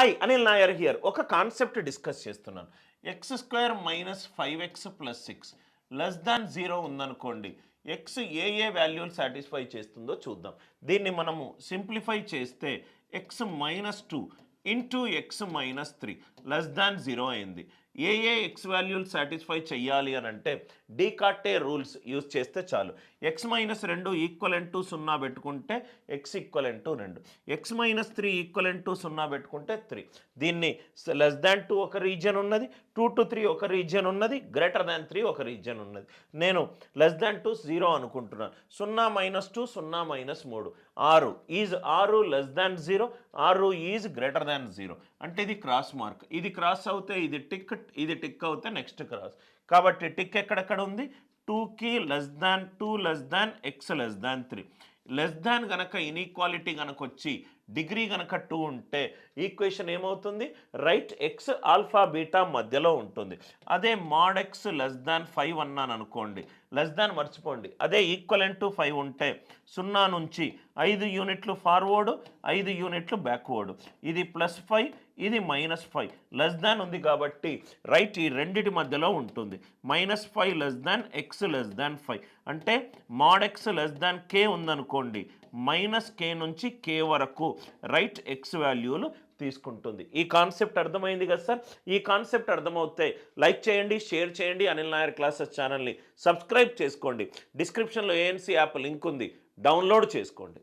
Hi Anil Nair here ఒక concept discuss చేస్తున్నాను. X square minus five x plus six less than zero ఉందనుకోండి x ఏ ఏ వాల్యూలు సాటిస్ఫై చేస్తుందో చూద్దాం. దీన్ని మనము సింప్లిఫై చేస్తే x minus two into x minus three less than zero అయింది. ఏ ఏ ఎక్స్ వాల్యూలు సాటిస్ఫై చెయ్యాలి అని అంటే డీకాటే రూల్స్ యూజ్ చేస్తే చాలు. ఎక్స్ మైనస్ రెండు ఈక్వలెంట్ టు సున్నా పెట్టుకుంటే ఎక్స్ ఈక్వలెంట్ టు రెండు. X minus three equivalent to సున్నా పెట్టుకుంటే త్రీ దీన్ని లెస్ దాన్ టూ ఒక రీజియన్ ఉన్నది టూ టు త్రీ ఒక రీజియన్ ఉన్నది గ్రేటర్ దాన్ త్రీ ఒక రీజియన్ ఉన్నది. నేను లెస్ దాన్ టూ జీరో అనుకుంటున్నాను. సున్నా మైనస్ టూ సున్నా మైనస్ మూడు. ఆరు. ఈజ్ ఆరు లెస్ దాన్ జీరో ఆరు ఈజ్ గ్రేటర్ దాన్ జీరో అంటే ఇది క్రాస్ మార్క్ ఇది క్రాస్ అవుతే ఇది టిక్ ఇది టిక్ అవుతే నెక్స్ట్ క్రాస్. కాబట్టి టిక్ ఎక్కడెక్కడ ఉంది? టూకి less than two less than x less than three. Less than గనక ఇన్ఈక్వాలిటీ గనక వచ్చి డిగ్రీ గనక టూ ఉంటే ఈక్వేషన్ ఏమవుతుంది? రైట్ ఎక్స్ ఆల్ఫా బీటా మధ్యలో ఉంటుంది. అదే mod x less than five అన్నాను అనుకోండి. లెస్ దాన్ మర్చిపోండి. అదే ఈక్వలెంట్ టు ఫైవ్ ఉంటే సున్నా నుంచి ఐదు యూనిట్లు ఫార్వర్డ్ ఐదు యూనిట్లు బ్యాక్వర్డ్ ఇది ప్లస్ ఫైవ్ ఇది మైనస్ ఫైవ్ లెస్ దాన్ ఉంది కాబట్టి రైట్ ఈ రెండిటి మధ్యలో ఉంటుంది. Minus five less than x less than five అంటే mod x less than K ఉందనుకో ఉందనుకోండి మైనస్ కే నుంచి కే వరకు రైట్ ఎక్స్ వాల్యూలు తీసుకుంటుంది. ఈ కాన్సెప్ట్ అర్థమైంది కదా సార్? ఈ కాన్సెప్ట్ అర్థమవుతే లైక్ చేయండి షేర్ చేయండి. అనిల్ నాయర్ క్లాసెస్ ఛానల్ని సబ్స్క్రైబ్ చేసుకోండి. డిస్క్రిప్షన్లో ఏఎన్సీ యాప్ లింక్ ఉంది. డౌన్లోడ్ చేసుకోండి.